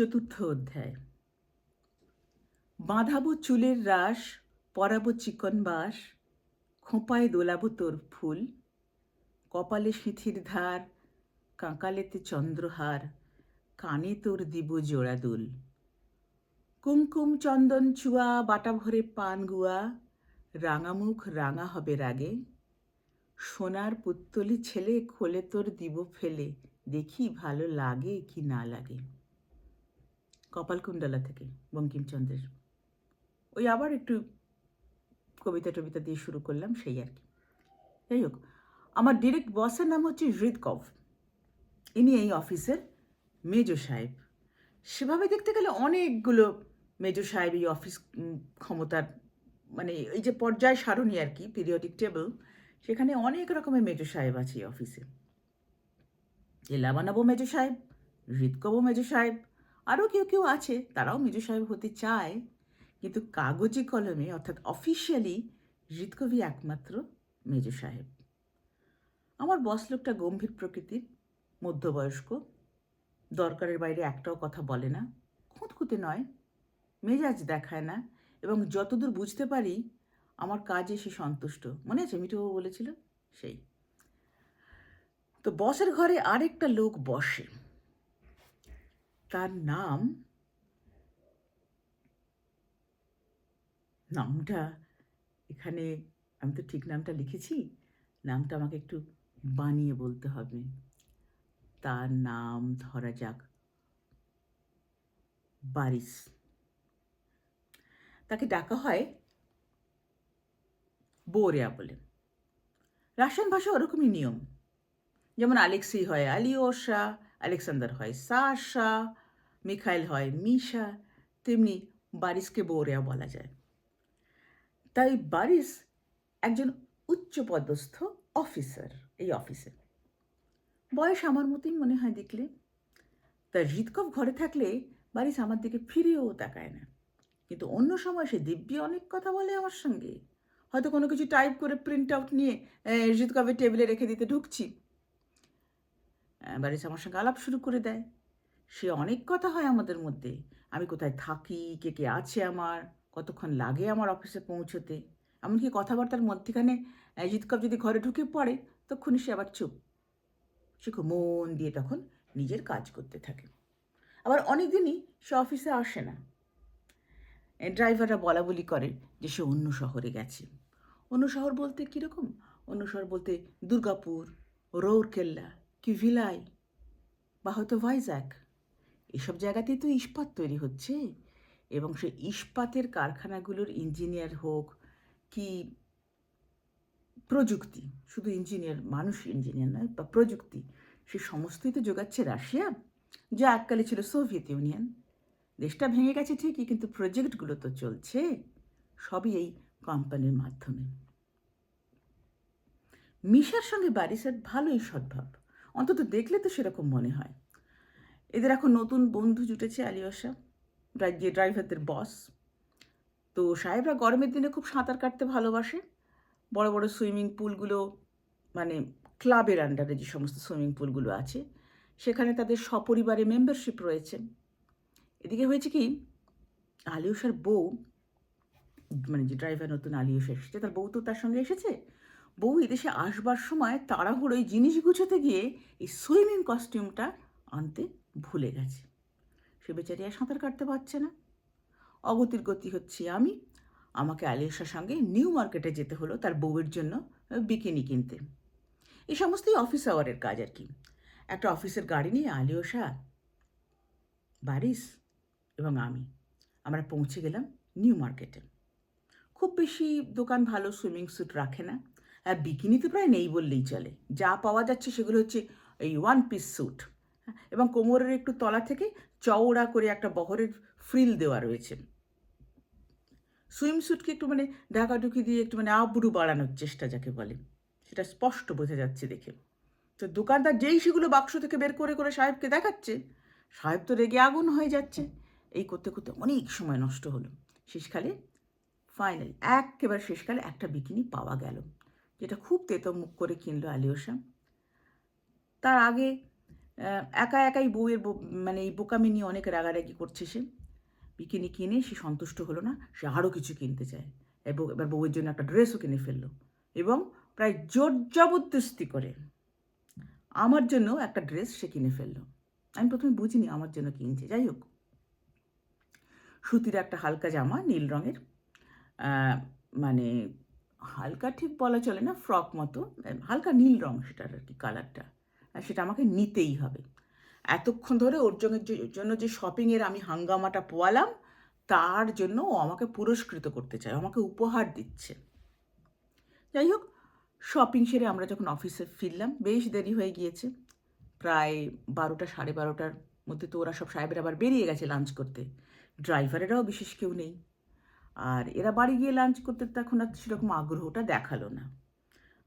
চতুর্থ অধ্যায়। বাঁধাবো চুলের রাস পরাবো চিকন বাস খোঁপায় দোলাবো তোর ফুল, কপালে সিঁথির ধার, কাঁকালেতে চন্দ্রহার, কানে তোর দিব জোড়া দুল। কুমকুম চন্দন চুয়া, বাটা ভরে পান গুয়া রাঙামুখ রাঙা হবে রাগে। সোনার পুত্তলি ছেলে খোলে তোর দিব ফেলে, দেখি ভালো লাগে কি না লাগে। কপালকুণ্ডলা থেকে বঙ্কিমচন্দ্রের। ওই আবার একটু কবিতা টবিতা দিয়ে শুরু করলাম, সেই আর কি। যাই হোক, আমার ডিরেক্ট বসের নাম হচ্ছে হৃদকভ ইনি এই অফিসের মেজো সাহেব। সেভাবে দেখতে গেলে অনেকগুলো মেজো সাহেব এই অফিস ক্ষমতার মানে এই যে পর্যায় সারণী আর কি পিরিয়ডিক টেবল সেখানে অনেক রকমের মেজো সাহেব আছে এই অফিসে জেলা বানাবো মেজো সাহেব হৃদকবও মেজো সাহেব আরও কেউ কেউ আছে, তারাও মেজো সাহেব হতে চায়। কিন্তু কাগজে কলমে, অর্থাৎ অফিসিয়ালি হৃদকবি একমাত্র মেজো সাহেব। আমার বস লোকটা গম্ভীর প্রকৃতির, মধ্যবয়স্ক। দরকারের বাইরে একটাও কথা বলে না। খুঁতখুঁতে নয়। মেজাজ দেখায় না। এবং যতদূর বুঝতে পারি, আমার কাজে সে সন্তুষ্ট। মনে আছে মিঠুবাবু বলেছিল? সেই। তো বসের ঘরে আরেকটা লোক বসে। তার নাম? নামটা এখানে আমি তো ঠিক নামটা লিখেছি। নামটা আমাকে একটু বানিয়ে বলতে হবে। তার নাম ধরা যাক। বারিস। তাকে ডাকা হয় বোরিয়া বলে। রাশিয়ান ভাষা ওরকমই নিয়ম। যেমন আলেক্সি হয় আলিওসা আলেকসান্ডার হয় সাশা মিখাইল হয়, মিশা, তেমনি বারিসকে বোরিয়া বলা যায়। তাই বারিস একজন উচ্চপদস্থ অফিসার এই অফিসে। বয়স আমার মতোই মনে হয় দেখলে। তার হৃদকপ ঘরে থাকলে বারিস আমার দিকে ফিরেও তাকায় না। কিন্তু অন্য সময় সে দিব্যি অনেক কথা বলে আমার সঙ্গে। হয়তো কোনো কিছু টাইপ করে প্রিন্ট আউট নিয়ে হৃদকপের টেবিলে রেখে দিতে ঢুকছি। বারিস আমার সঙ্গে আলাপ শুরু করে দেয়। সে অনেক কথা হয় আমাদের মধ্যে। আমি কোথায় থাকি, কে কে আছে আমার, কতক্ষণ লাগে আমার অফিসে পৌঁছতে। এমনকি কথাবার্তার মধ্যেখানে হৃদকপ যদি ঘরে ঢুকে পড়ে, তখনই সে আবার চুপ। সে খুব মন দিয়ে তখন নিজের কাজ করতে থাকে। আবার অনেক দিনই সে অফিসে আসে না। ড্রাইভাররা বলা বলি করে যে সে অন্য শহরে গেছে। অন্য শহর বলতে কীরকম অন্য শহর বলতে দুর্গাপুর, রৌরকেল্লা, কি ভিলাই, বা হয়তো ভাইজ্যাক। এসব জায়গাতেই তো ইস্পাত তৈরি হচ্ছে। এবং সে ইস্পাতের কারখানাগুলোর ইঞ্জিনিয়ার হোক কি প্রযুক্তি, শুধু ইঞ্জিনিয়ার, মানুষ ইঞ্জিনিয়ার নয়, বা প্রযুক্তি, সে সমস্তই তো যোগাচ্ছে রাশিয়া, যা এককালে ছিল সোভিয়েত ইউনিয়ন। দেশটা ভেঙে গেছে ঠিকই, কিন্তু প্রজেক্টগুলো তো চলছে, সবই এই কোম্পানির মাধ্যমে। মিশার সঙ্গে বারিসের ভালোই সদ্ভাব। অন্তত দেখলে তো সেরকম মনে হয়। এদের এখন নতুন বন্ধু জুটেছে আলিয়াসা যে ড্রাইভারদের বস। তো সাহেবরা গরমের দিনে খুব সাঁতার কাটতে ভালোবাসে। বড় বড় সুইমিং পুলগুলো মানে ক্লাবের আন্ডারে যে সমস্ত সুইমিং পুলগুলো আছে, সেখানে তাদের সপরিবারে মেম্বারশিপ রয়েছে। এদিকে হয়েছে কি আলিউষার বউ মানে যে ড্রাইভার নতুন আলিউষা এসেছে, তার বউ তো তার সঙ্গে এসেছে। বউ এদেশে আসবার সময় তাড়াহুড়োই জিনিস গুছোতে গিয়ে এই সুইমিং কস্টিউমটা আনতে ভুলে গেছে। সে বেচারি আর সাঁতার কাটতে পারছে না। অগতির গতি হচ্ছি আমি। আমাকে আলিয়াসার সঙ্গে নিউ মার্কেটে যেতে হলো তার বউয়ের জন্য বিকিনি কিনতে। এই সমস্তই অফিস আওয়ারের কাজ আর কি। একটা অফিসের গাড়ি নিয়ে আলিয়াসা বারিস এবং আমি, আমরা পৌঁছে গেলাম নিউ মার্কেটে। খুব বেশি দোকান ভালো সুইমিং স্যুট রাখে না। আর বিকিনি তো প্রায় নেই বললেই চলে। যা পাওয়া যাচ্ছে সেগুলো হচ্ছে এই ওয়ান পিস স্যুট। এবং কোমরের একটু তলা থেকে চওড়া করে একটা বহরের ফ্রিল দেওয়া রয়েছে। সুইমস্যুটকে একটু মানে ঢাকাঢুকি দিয়ে একটু মানে আবরু বাড়ানোর চেষ্টা যাকে বলে, সেটা স্পষ্ট বোঝা যাচ্ছে দেখে। তো দোকানদার যেই সেগুলো বাক্স থেকে বের করে করে সাহেবকে দেখাচ্ছে, সাহেব তো রেগে আগুন হয়ে যাচ্ছে। এই করতে করতে অনেক সময় নষ্ট হলো। শেষকালে ফাইনাল একেবারে শেষকালে একটা বিকিনি পাওয়া গেল, যেটা খুব তেতো মুখ করে কিনলো আলিওসা তার আগে একা একাই বউয়ের বউ- মানে এই বোকামি নিয়ে অনেক রাগারাগি করছে সে। বিকিনি কিনে সে সন্তুষ্ট হলো না, সে আরও কিছু কিনতে চায়। এবং এবার বউয়ের জন্য একটা ড্রেসও কিনে ফেলল এবং প্রায় জোর জবরদস্তি করে আমার জন্য একটা ড্রেস সে কিনে ফেলল। আমি প্রথমে বুঝিনি আমার জন্য কিনছে, যাই হোক। সুতির একটা হালকা জামা, নীল রঙের মানে হালকা ঠিক বলা চলে না ফ্রক মতো, হালকা নীল রং সেটার আর কি কালারটা সেটা আমাকে নিতেই হবে। এতক্ষণ ধরে ওর জন্য যে- শপিংয়ের আমি হাঙ্গামাটা পোয়ালাম, তার জন্য ও আমাকে পুরস্কৃত করতে চায়, আমাকে উপহার দিচ্ছে। যাই হোক শপিং সেরে আমরা যখন অফিসে ফিরলাম, বেশ দেরি হয়ে গিয়েছে। প্রায় বারোটা, সাড়ে বারোটার মধ্যে তো ওরা সব সাহেবের আবার বেরিয়ে গেছে লাঞ্চ করতে। ড্রাইভারেরাও বিশেষ কেউ নেই। আর এরা বাড়ি গিয়ে লাঞ্চ করতে তখন আর সেরকম আগ্রহটা দেখাল না।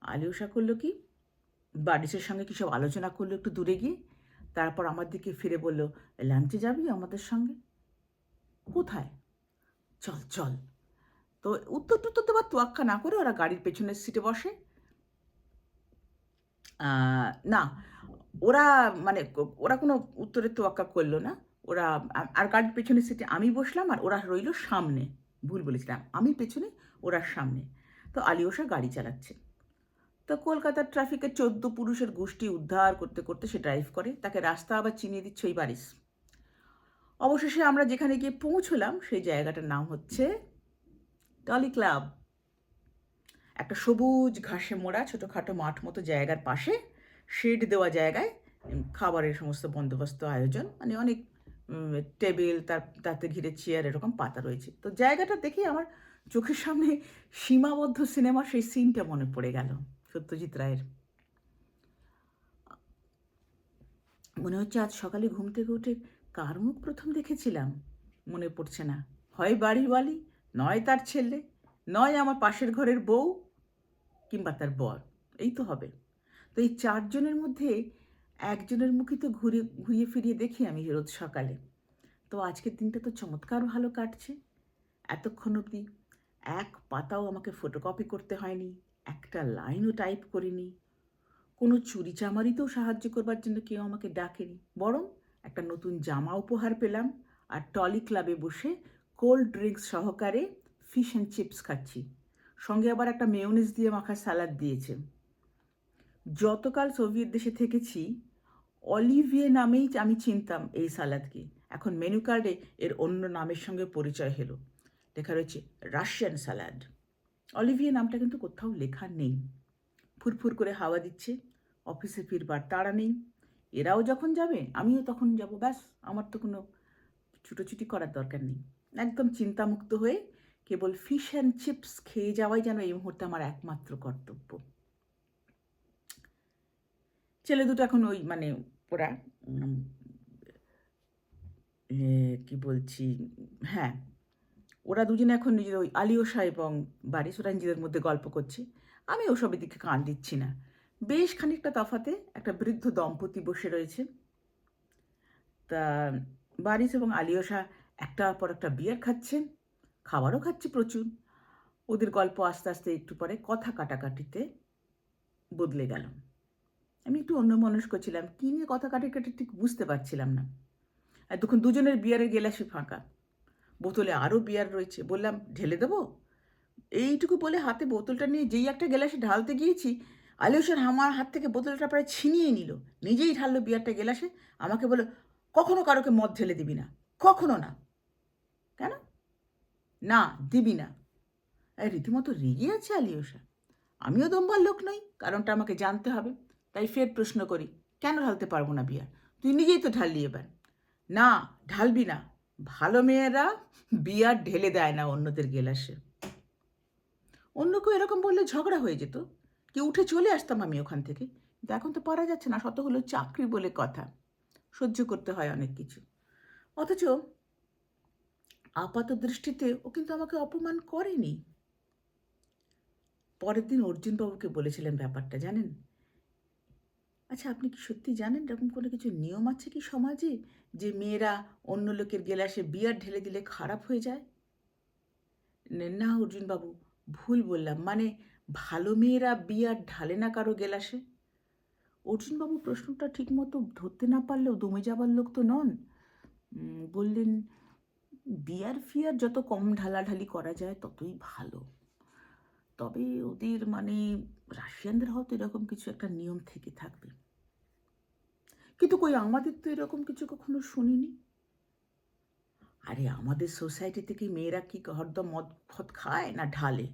আলিউষা করল কি বাড়িসের সঙ্গে কী সব আলোচনা করল একটু দূরে গিয়ে? তারপর আমার দিকে ফিরে বলল, লাঞ্চে যাবি আমাদের সঙ্গে? কোথায়? চল চল। তো উত্তর টুত্তর তো দেবার তোয়াক্কা না করে ওরা গাড়ির পেছনের সিটে বসে? না, ওরা মানে ওরা কোনো উত্তরের তোয়াক্কা করল না। ওরা আর গাড়ির পেছনের সিটে আমি বসলাম আর ওরা রইল সামনে। ভুল বলেছিলাম, আমি পেছনে, ওরা সামনে। তো আলিওষা গাড়ি চালাচ্ছে। তো কলকাতার ট্রাফিকে চোদ্দ পুরুষের গোষ্ঠী উদ্ধার করতে করতে সে ড্রাইভ করে। তাকে রাস্তা আবার চিনিয়ে দিচ্ছে ওই বারিস অবশেষে আমরা যেখানে গিয়ে পৌঁছলাম, সেই জায়গাটার নাম হচ্ছে টলি ক্লাব একটা সবুজ ঘাসে মোড়া, ছোটোখাটো মাঠ মতো জায়গার পাশে শেড দেওয়া জায়গায় খাবারের সমস্ত বন্দোবস্ত আয়োজন। মানে অনেক টেবিল তার, তাতে ঘিরে চেয়ার এরকম পাতা রয়েছে। তো জায়গাটা দেখে আমার চোখের সামনে সীমাবদ্ধ সিনেমার সেই সিনটা মনে পড়ে গেল। সত্যজিৎ রায়ের মনে হচ্ছে আজ সকালে ঘুম থেকে উঠে কার মুখ প্রথম দেখেছিলাম? মনে পড়ছে না। হয় বাড়ির বালি নয় তার ছেলে, নয় আমার পাশের ঘরের বউ, কিংবা তার বর। এই তো হবে। তো এই চারজনের মধ্যে একজনের মুখে তো ঘুরে, ঘুরিয়ে ফিরিয়ে দেখি আমি রোজ সকালে। তো আজকের দিনটা তো চমৎকার ভালো কাটছে। এতক্ষণ অবধি এক পাতাও আমাকে ফটোকপি করতে হয়নি। একটা লাইনও টাইপ করিনি। কোনো চুরি চামারিতেও সাহায্য করবার জন্য কেউ আমাকে ডাকেনি। বরং একটা নতুন জামা উপহার পেলাম আর টলি ক্লাবে বসে কোল্ড ড্রিঙ্কস সহকারে ফিশ অ্যান্ড চিপস খাচ্ছি। সঙ্গে আবার একটা মেয়োনিজ দিয়ে মাখা সালাদ দিয়েছে। যতকাল সোভিয়েত দেশে থেকেছি, অলিভিয়ে নামেই আমি চিনতাম এই সালাদকে। এখন মেনু কার্ডে এর অন্য নামের সঙ্গে পরিচয় হলো। লেখা রয়েছে, রাশিয়ান সালাড অলিভিয়ে নামটা কিন্তু কোথাও লেখা নেই। ফুরফুর করে হাওয়া দিচ্ছে, অফিসে ফিরবার তাড়া নেই। এরাও যখন যাবে, আমিও তখন যাব। ব্যাস, আমার তো কোনো ছুটোছুটি করার দরকার নেই। একদম চিন্তামুক্ত হয়ে কেবল ফিশ অ্যান্ড চিপস খেয়ে যাওয়াই যেন এই মুহূর্তে আমার একমাত্র কর্তব্য। ছেলে দুটো এখন ওই মানে ওরা কি বলছি হ্যাঁ ওরা দুজনে এখন নিজের ওই আলিওসা এবং বারিস ওরা নিজেদের মধ্যে গল্প করছে। আমি ওসবের দিকে কান দিচ্ছি না। বেশ খানিকটা তফাতে একটা বৃদ্ধ দম্পতি বসে রয়েছে। তা বারিস এবং আলিওসা একটার পর একটা বিয়ার খাচ্ছেন, খাবারও খাচ্ছে প্রচুর। ওদের গল্প আস্তে আস্তে একটু পরে কথা কাটাকাটিতে বদলে গেল। আমি একটু অন্য মনস্ক ছিলাম। কী নিয়ে কথা কাটাকাটি ঠিক বুঝতে পারছিলাম না। আর তখন দুজনের বিয়ারের গেলাসে ফাঁকা। বোতলে আরও বিয়ার রয়েছে। বললাম, ঢেলে দেবো? এইটুকু বলে হাতে বোতলটা নিয়ে যেই একটা গেলাসে ঢালতে গিয়েছি, আলিউসার আমার হাত থেকে বোতলটা প্রায় ছিনিয়ে নিল। নিজেই ঢাললো বিয়ারটা গেলাসে আমাকে বলল, কখনো কারোকে মদ ঢেলে দিবি না। কখনো না। কেন? না, দিবি না। রীতিমতো রেগে আছে আলিউসা। আমিও দম্বার লোক নই, কারণটা আমাকে জানতে হবে। তাই ফের প্রশ্ন করি, কেন ঢালতে পারব না বিয়ার? তুই নিজেই তো ঢাললি এবার। না, ঢালবি না। ভালো মেয়েরা বিয়ার ঢেলে দেয় না অন্যদের গেলাসে। অন্য কেউ এরকম বললে ঝগড়া হয়ে যেত। কি উঠে চলে আসতাম আমি ওখান থেকে। কিন্তু এখন তো পারা যাচ্ছে না, শত হলো চাকরি বলে কথা। সহ্য করতে হয় অনেক কিছু। অথচ আপাত দৃষ্টিতে ও কিন্তু আমাকে অপমান করেনি। পরের দিন অর্জুনবাবুকে বলেছিলেন ব্যাপারটা, জানেন? আচ্ছা আপনি কি সত্যি জানেন এরকম কোনো কিছু নিয়ম আছে কি সমাজে? যে মেয়েরা অন্য লোকের গেলাসে বিয়ার ঢেলে দিলে খারাপ হয়ে যায়? নে- অর্জুনবাবু, ভুল বললাম। মানে ভালো মেয়েরা বিয়ার ঢালে না কারও গেলাসে অর্জুনবাবু, প্রশ্নটা ঠিকমতো ধরতে না পারলেও দমে যাবার লোক তো নন। বললেন, বিয়ার ফিয়ার যত কম ঢালাঢালি করা যায় ততই ভালো। তবে ওদের মানে রাশিয়ানদের হয়তো এরকম কিছু একটা নিয়ম থেকে থাকবে। কিন্তু কই আমাদের তো এরকম কিছু কখনো শুনিনি? আরে আমাদের সোসাইটি থেকে মেয়েরা কি হরদম মদ ফদ খায় না ঢালে?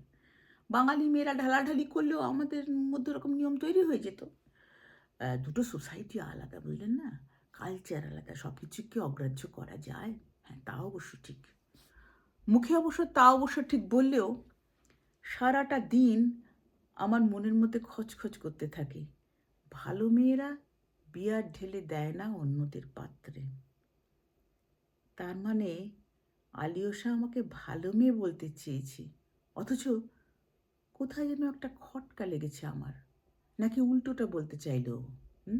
বাঙালি মেয়েরা ঢালাঢালি করলেও আমাদের মধ্যে ওরকম নিয়ম তৈরি হয়ে যেত। দুটো সোসাইটি আলাদা বুঝলেন না? কালচার আলাদা সব কিছুকে অগ্রাহ্য করা যায়। হ্যাঁ তা অবশ্য ঠিক। মুখে অবশ্য তা অবশ্য ঠিক বললেও সারাটা দিন আমার মনের মধ্যে খচখচ করতে থাকে। ভালো মেয়েরা বিয়ার ঢেলে দেয় না অন্যদের পাত্রে। তার মানে আলিওসা আমাকে ভালো মেয়ে বলতে চেয়েছে। অথচ কোথায় যেন একটা খটকা লেগেছে আমার। নাকি উল্টোটা বলতে চাইলো হুম?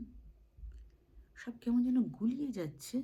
সব কেমন যেন গুলিয়ে যাচ্ছে।